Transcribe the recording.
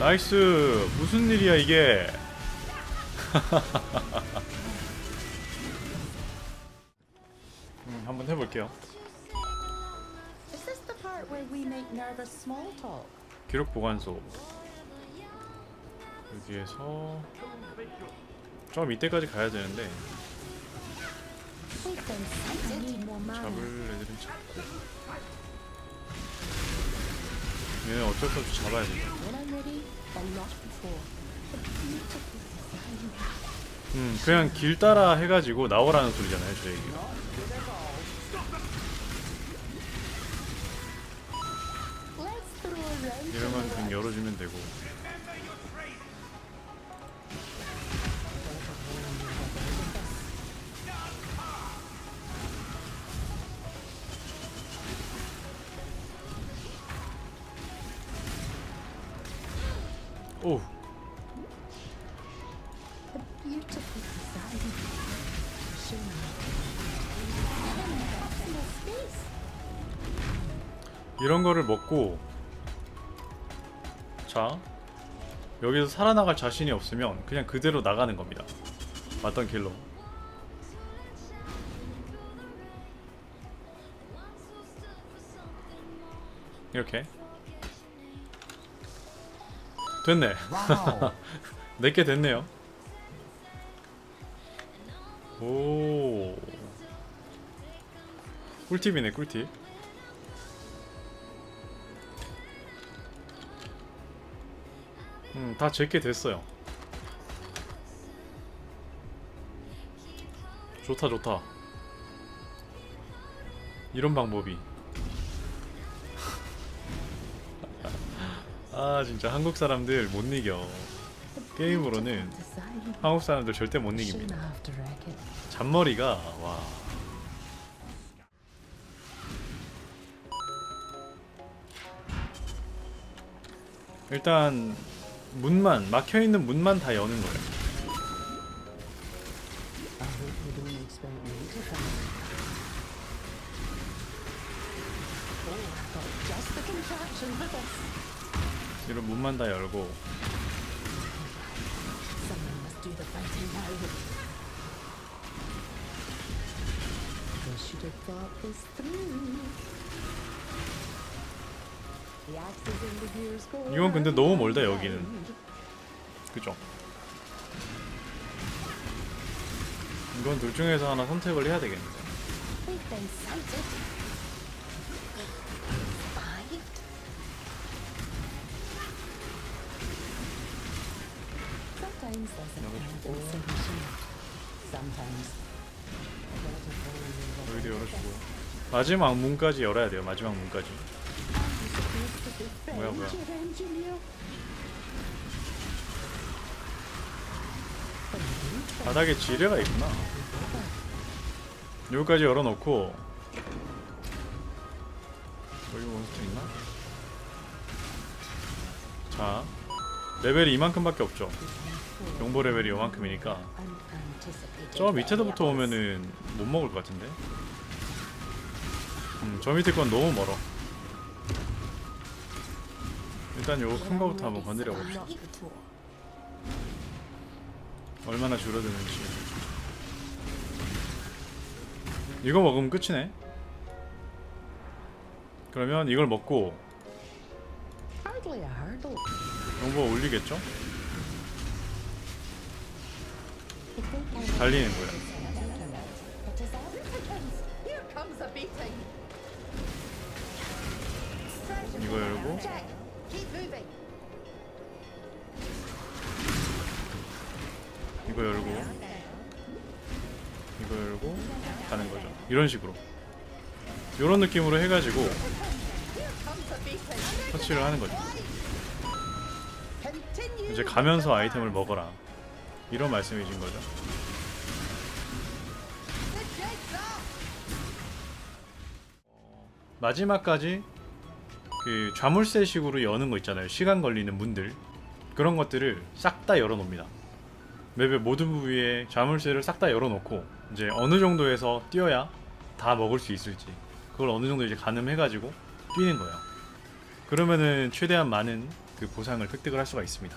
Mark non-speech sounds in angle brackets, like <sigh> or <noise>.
나이스 무슨 일이야 이게 음, 한번 해볼게요? 기록 보관소 여기에서 저 밑에까지 가야 되는데. 잡을 애들은 잡고 얘는 어쩔 수 없이 잡아야 돼 음, 그냥 길 따라 해가지고 나오라는 소리잖아요 저 얘기가. 이러면 그냥 열어주면 되고. 오 이런 거를 먹고 자 여기서 살아나갈 자신이 없으면 그냥 그대로 나가는 겁니다. 맞던 길로. 이렇게. 됐네. <laughs> 내게 됐네요. 오. 꿀팁이네 꿀팁 음, 다 제게 됐어요. 좋다, 좋다. 이런 방법이. <laughs> 아, 진짜 한국 사람들 못 이겨. 게임으로는. 한국 사람들 절대 못 이깁니다. 잔머리가 와. 일단 문만 막혀 있는 문만 다 여는 거예요. Oh. 이런 문만 다 열고 이건 근데 너무 멀다, 여기는. 그죠? 이건 둘 중에서 하나 선택을 해야 되겠는데. 여기도 열어주고 마지막 문까지 열어야 돼요. 마지막 문까지. 뭐야, 뭐야. 바닥에 지뢰가 있구나. 여기까지 열어놓고 여기 몬스터 있나? 자 레벨이 이만큼밖에 없죠. 용보 레벨이 요만큼이니까 저 밑에서부터 오면은 못 먹을 것 같은데. 음, 저 밑에 건 너무 멀어. 일단 요거 큰 거부터 한번 건드려 봅시다. 얼마나 줄어드는지. 이거 먹으면 끝이네. 그러면 이걸 먹고. 용보가 올리겠죠? 달리는 거야. 이거 열고 열고 가는 거죠. 이런 식으로. 이런 느낌으로 해가지고. 터치를 하는 거죠. 이제 가면서 아이템을 먹어라. 이런 말씀이신 거죠. Up. 마지막까지 그 좌물쇠식으로 여는 거 있잖아요. 시간 걸리는 문들 그런 것들을 싹 다 열어놓습니다. 맵의 모든 부위에 좌물쇠를 싹 다 열어놓고 이제 어느 정도에서 뛰어야 다 먹을 수 있을지 그걸 어느 정도 이제 가늠해가지고 뛰는 거예요. 그러면은 최대한 많은 그 보상을 획득을 할 수가 있습니다.